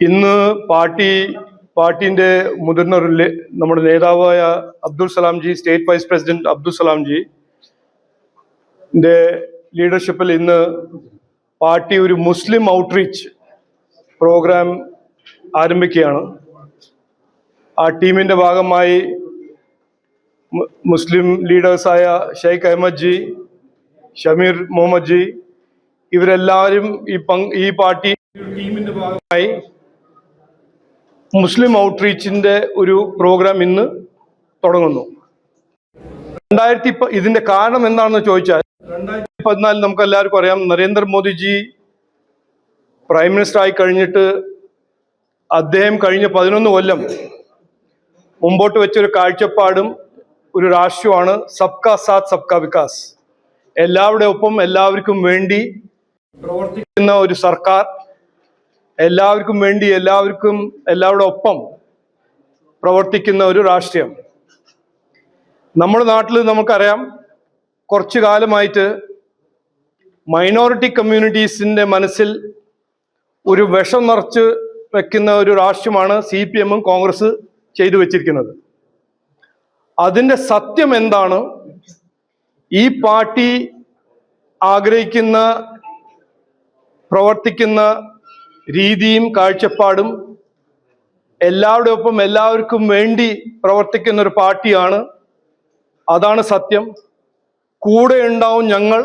ഇന്ന് പാർട്ടി പാർട്ടിന്റെ മുതിർന്ന ഒരു നമ്മുടെ നേതാവായ Abdul Salamji state vice president Abdul Salamji ലീഡർഷിപ്പിൽ ഇന്ന് പാർട്ടി ഒരു മുസ്ലിം ഔട്ട്റീച്ച് പ്രോഗ്രാം ആരംഭിക്കുകയാണ്. ആ ടീമിന്റെ ഭാഗമായി മുസ്ലിം ലീഡേഴ്സായ ഷെയ്ഖ് അഹമ്മദ് ജി ഷമീർ മുഹമ്മദ് ജി ഇവരെല്ലാവരും ഈ പങ്ക് ഈ പാർട്ടി ടീമിന്റെ ഭാഗമായി മുസ്ലിം ഔട്ട്റീച്ചിന്റെ ഒരു പ്രോഗ്രാം ഇന്ന് തുടങ്ങുന്നു. രണ്ടായിരത്തി ഇതിന്റെ കാരണം എന്താണെന്ന് ചോദിച്ചാൽ രണ്ടായിരത്തി പതിനാലിൽ നമുക്ക് എല്ലാവർക്കും അറിയാം നരേന്ദ്രമോദിജി പ്രൈം മിനിസ്റ്റർ ആയി കഴിഞ്ഞിട്ട് അദ്ദേഹം കഴിഞ്ഞ പതിനൊന്ന് കൊല്ലം മുമ്പോട്ട് വെച്ചൊരു കാഴ്ചപ്പാടും ഒരു രാഷ്ട്രമാണ് സബ്കാ സാത്ത് സബ്കാ വികാസ്. എല്ലാവരുടെ ഒപ്പം എല്ലാവർക്കും വേണ്ടി പ്രവർത്തിക്കുന്ന ഒരു സർക്കാർ എല്ലാവർക്കും വേണ്ടി എല്ലാവർക്കും എല്ലാവരുടെ ഒപ്പം പ്രവർത്തിക്കുന്ന ഒരു രാഷ്ട്രീയം. നമ്മുടെ നാട്ടിൽ നമുക്കറിയാം കുറച്ചു കാലമായിട്ട് മൈനോറിറ്റി കമ്മ്യൂണിറ്റീസിന്റെ മനസ്സിൽ ഒരു വിഷം നിറച്ച് വെക്കുന്ന ഒരു രാഷ്ട്രീയമാണ് സി പി എമ്മും കോൺഗ്രസ് ചെയ്തു വെച്ചിരിക്കുന്നത്. അതിന്റെ സത്യം എന്താണ്? ഈ പാർട്ടി ആഗ്രഹിക്കുന്ന പ്രവർത്തിക്കുന്ന രീതിയും കാഴ്ചപ്പാടും എല്ലാവരുടെ ഒപ്പം എല്ലാവർക്കും വേണ്ടി പ്രവർത്തിക്കുന്ന ഒരു പാർട്ടിയാണ്. അതാണ് സത്യം. കൂടെ ഉണ്ടാവും ഞങ്ങൾ.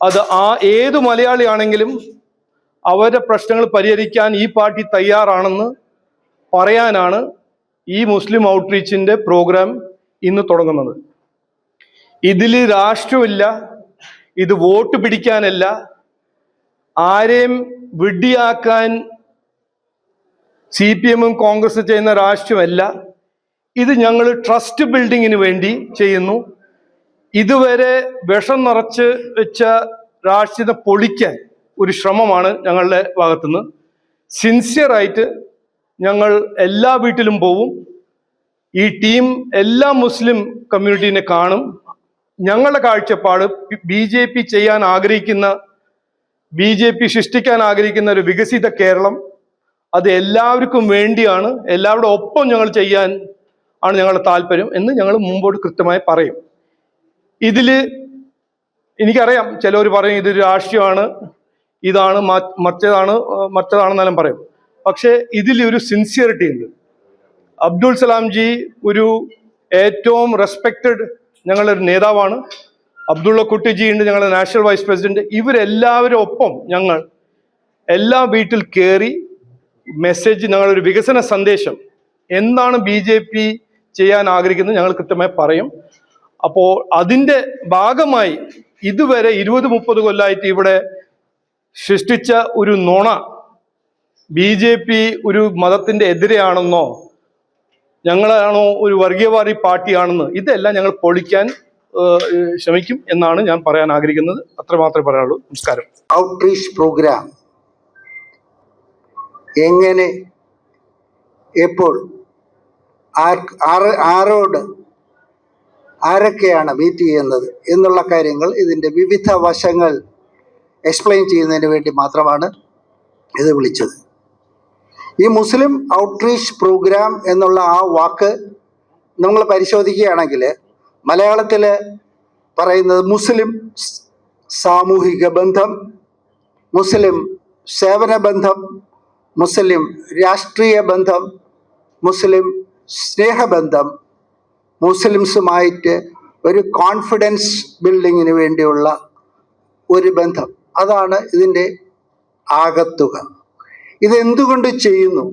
അത് ആ ഏത് മലയാളിയാണെങ്കിലും അവരുടെ പ്രശ്നങ്ങൾ പരിഹരിക്കാൻ ഈ പാർട്ടി തയ്യാറാണെന്ന് പറയാനാണ് ഈ മുസ്ലിം ഔട്ട്റീച്ചിന്റെ പ്രോഗ്രാം ഇന്ന് തുടങ്ങുന്നത്. ഇതിൽ രാഷ്ട്രമില്ല ഇത് വോട്ട് പിടിക്കാനല്ല ആരെയും വിഡ്ഢിയാക്കാൻ സി പി എമ്മും കോൺഗ്രസ് ചെയ്യുന്ന രാഷ്ട്രീയമല്ല ഇത് ഞങ്ങൾ ട്രസ്റ്റ് ബിൽഡിങ്ങിന് വേണ്ടി ചെയ്യുന്നു. ഇതുവരെ വിഷം നിറച്ച് വെച്ച രാഷ്ട്രീയത്തെ പൊളിക്കാൻ ഒരു ശ്രമമാണ് ഞങ്ങളുടെ ഭാഗത്തുനിന്ന്. സിൻസിയറായിട്ട് ഞങ്ങൾ എല്ലാ വീട്ടിലും പോവും. ഈ ടീം എല്ലാ മുസ്ലിം കമ്മ്യൂണിറ്റീനെ കാണും. ഞങ്ങളുടെ കാഴ്ചപ്പാട് ബി ജെ പി ചെയ്യാൻ ആഗ്രഹിക്കുന്ന ബി ജെ പി സൃഷ്ടിക്കാൻ ആഗ്രഹിക്കുന്ന ഒരു വികസിത കേരളം. അത് എല്ലാവർക്കും വേണ്ടിയാണ് എല്ലാവരുടെ ഒപ്പം ഞങ്ങൾ ചെയ്യാൻ ആണ് ഞങ്ങളുടെ താല്പര്യം എന്ന് ഞങ്ങൾ മുമ്പോട്ട് കൃത്യമായി പറയും. ഇതിൽ എനിക്കറിയാം ചിലവർ പറയും ഇതൊരു രാഷ്ട്രീയമാണ് ഇതാണ് മറ്റേതാണ് മറ്റേതാണെന്നാലും പറയും. പക്ഷേ ഇതിൽ ഒരു സിൻസിയറിറ്റി ഉണ്ട്. അബ്ദുൾ സലാംജി ഒരു ഏറ്റവും റെസ്പെക്റ്റഡ് ഞങ്ങളുടെ ഒരു നേതാവാണ്. അബ്ദുള്ള കുട്ടിജി ഉണ്ട് ഞങ്ങളുടെ നാഷണൽ വൈസ് പ്രസിഡന്റ്. ഇവരെല്ലാവരും ഒപ്പം ഞങ്ങൾ എല്ലാ വീട്ടിൽ കയറി മെസ്സേജ് ഞങ്ങളൊരു വികസന സന്ദേശം. എന്താണ് ബി ജെ പി ചെയ്യാൻ ആഗ്രഹിക്കുന്നത് ഞങ്ങൾ കൃത്യമായി പറയും. അപ്പോൾ അതിന്റെ ഭാഗമായി ഇതുവരെ ഇരുപത് മുപ്പത് കൊല്ലമായിട്ട് ഇവിടെ സൃഷ്ടിച്ച ഒരു നുണ ബി ജെ പി ഒരു മതത്തിന്റെ എതിരെയാണെന്നോ ഞങ്ങളാണോ ഒരു വർഗീയവാദി പാർട്ടിയാണെന്ന് ഇതെല്ലാം ഞങ്ങൾ പൊളിക്കാൻ ശ്രമിക്കും എന്നാണ് ഞാൻ പറയാൻ ആഗ്രഹിക്കുന്നത്. അത്ര മാത്രമേ പറയാനുള്ളൂ. നമസ്കാരം. ഔട്ട്റീച്ച് പ്രോഗ്രാം എങ്ങനെ എപ്പോൾ ആരോട് ആരൊക്കെയാണ് മീറ്റ് ചെയ്യുന്നത് എന്നുള്ള കാര്യങ്ങൾ ഇതിന്റെ വിവിധ വശങ്ങൾ എക്സ്പ്ലെയിൻ ചെയ്യുന്നതിന് വേണ്ടി മാത്രമാണ് ഇത് വിളിച്ചത്. ഈ മുസ്ലിം ഔട്ട്റീച്ച് പ്രോഗ്രാം എന്നുള്ള ആ വാക്ക് നമ്മൾ പരിശോധിക്കുകയാണെങ്കിൽ മലയാളത്തിൽ പറയുന്നത് മുസ്ലിം സാമൂഹിക ബന്ധം മുസ്ലിം സേവന ബന്ധം മുസ്ലിം രാഷ്ട്രീയ ബന്ധം മുസ്ലിം സ്നേഹബന്ധം മുസ്ലിംസുമായിട്ട് ഒരു കോൺഫിഡൻസ് ബിൽഡിങ്ങിന് വേണ്ടിയുള്ള ഒരു ബന്ധം. അതാണ് ഇതിന്റെ ആകത്തുക. ഇതെന്തുകൊണ്ട് ചെയ്യുന്നു?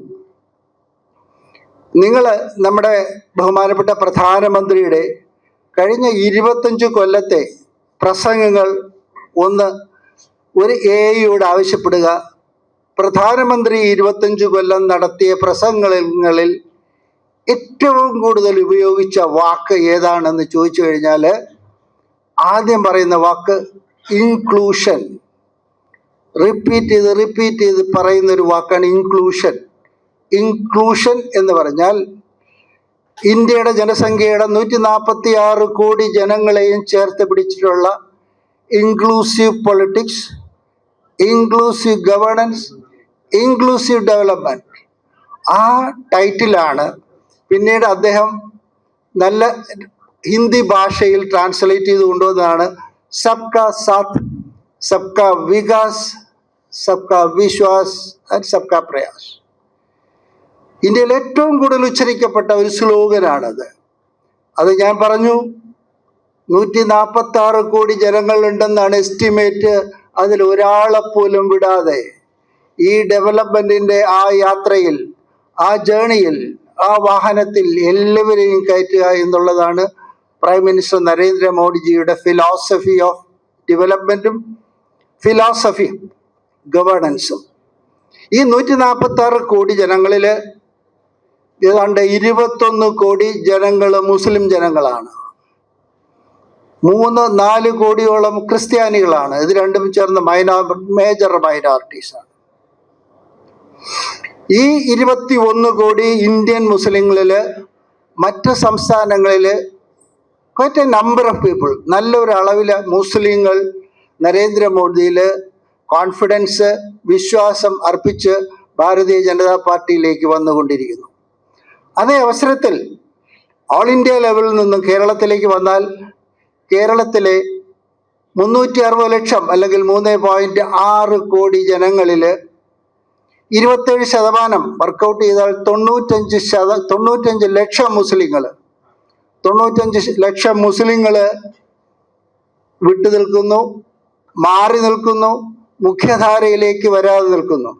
നിങ്ങൾ നമ്മുടെ ബഹുമാനപ്പെട്ട പ്രധാനമന്ത്രിയുടെ കഴിഞ്ഞ ഇരുപത്തഞ്ച് കൊല്ലത്തെ പ്രസംഗങ്ങൾ ഒന്ന് ഒരു എ ഐയോട് ആവശ്യപ്പെടുക. പ്രധാനമന്ത്രി ഇരുപത്തഞ്ച് കൊല്ലം നടത്തിയ പ്രസംഗങ്ങളിൽ ഏറ്റവും കൂടുതൽ ഉപയോഗിച്ച വാക്ക് ഏതാണെന്ന് ചോദിച്ചു കഴിഞ്ഞാൽ ആദ്യം പറയുന്ന വാക്ക് ഇൻക്ലൂഷൻ റിപ്പീറ്റ് ചെയ്ത് റിപ്പീറ്റ് ചെയ്ത് പറയുന്ന ഒരു വാക്കാണ് ഇൻക്ലൂഷൻ ഇൻക്ലൂഷൻ എന്ന് പറഞ്ഞാൽ ഇന്ത്യയുടെ ജനസംഖ്യയുടെ നൂറ്റി നാൽപ്പത്തി ആറ് കോടി ജനങ്ങളെയും ചേർത്ത് പിടിച്ചിട്ടുള്ള inclusive politics inclusive governance inclusive development ആ ടൈറ്റിലാണ് പിന്നീട് അദ്ദേഹം നല്ല ഹിന്ദി ഭാഷയിൽ ട്രാൻസ്ലേറ്റ് ചെയ്ത് കൊണ്ടുവന്നതാണ്. സബ്കാ സാത്ത് സബ്കാ വികാസ് സബ്കാ വിശ്വാസ് ആൻഡ് സബ്കാ പ്രയാസ്. ഇന്ത്യയിൽ ഏറ്റവും കൂടുതൽ ഉച്ചരിക്കപ്പെട്ട ഒരു സ്ലോഗനാണത് അത് ഞാൻ പറഞ്ഞു നൂറ്റി നാൽപ്പത്തി ആറ് കോടി ജനങ്ങളുണ്ടെന്നാണ് എസ്റ്റിമേറ്റ് അതിൽ ഒരാളെ പോലും വിടാതെ ഈ ഡെവലപ്മെന്റിന്റെ ആ യാത്രയിൽ ആ ജേണിയിൽ ആ വാഹനത്തിൽ എല്ലാവരെയും കയറ്റുക എന്നുള്ളതാണ് പ്രൈം മിനിസ്റ്റർ നരേന്ദ്രമോദിജിയുടെ ഫിലോസഫി ഓഫ് ഡെവലപ്മെന്റും ഫിലോസഫി ഗവേണൻസും ഈ നൂറ്റി നാൽപ്പത്തി ആറ് കോടി ജനങ്ങളിൽ ഏതാണ്ട് ഇരുപത്തൊന്ന് കോടി ജനങ്ങൾ മുസ്ലിം ജനങ്ങളാണ്. മൂന്ന് നാല് കോടിയോളം ക്രിസ്ത്യാനികളാണ്. ഇത് രണ്ടും ചേർന്ന് മൈനോ മേജർ മൈനോറിറ്റീസ് ആണ്. ഈ ഇരുപത്തി ഒന്ന് കോടി ഇന്ത്യൻ മുസ്ലിങ്ങളിൽ മറ്റ് സംസ്ഥാനങ്ങളിൽ quite a number of people നല്ലൊരു അളവിൽ മുസ്ലിങ്ങൾ നരേന്ദ്രമോദിയിൽ കോൺഫിഡൻസ് വിശ്വാസം അർപ്പിച്ച് ഭാരതീയ ജനതാ പാർട്ടിയിലേക്ക് വന്നുകൊണ്ടിരിക്കുന്നു. അതേ അവസരത്തിൽ ഓൾ ഇന്ത്യ ലെവലിൽ നിന്നും കേരളത്തിലേക്ക് വന്നാൽ കേരളത്തിലെ മുന്നൂറ്റി അറുപത് ലക്ഷം അല്ലെങ്കിൽ മൂന്ന് പോയിന്റ് ആറ് കോടി ജനങ്ങളിൽ ഇരുപത്തേഴ് ശതമാനം വർക്കൗട്ട് ചെയ്താൽ തൊണ്ണൂറ്റഞ്ച് ശത തൊണ്ണൂറ്റഞ്ച് ലക്ഷം മുസ്ലിങ്ങൾ തൊണ്ണൂറ്റഞ്ച് ലക്ഷം മുസ്ലിങ്ങൾ വിട്ടു നിൽക്കുന്നു മാറി നിൽക്കുന്നു മുഖ്യധാരയിലേക്ക് വരാതെ നിൽക്കുന്നു.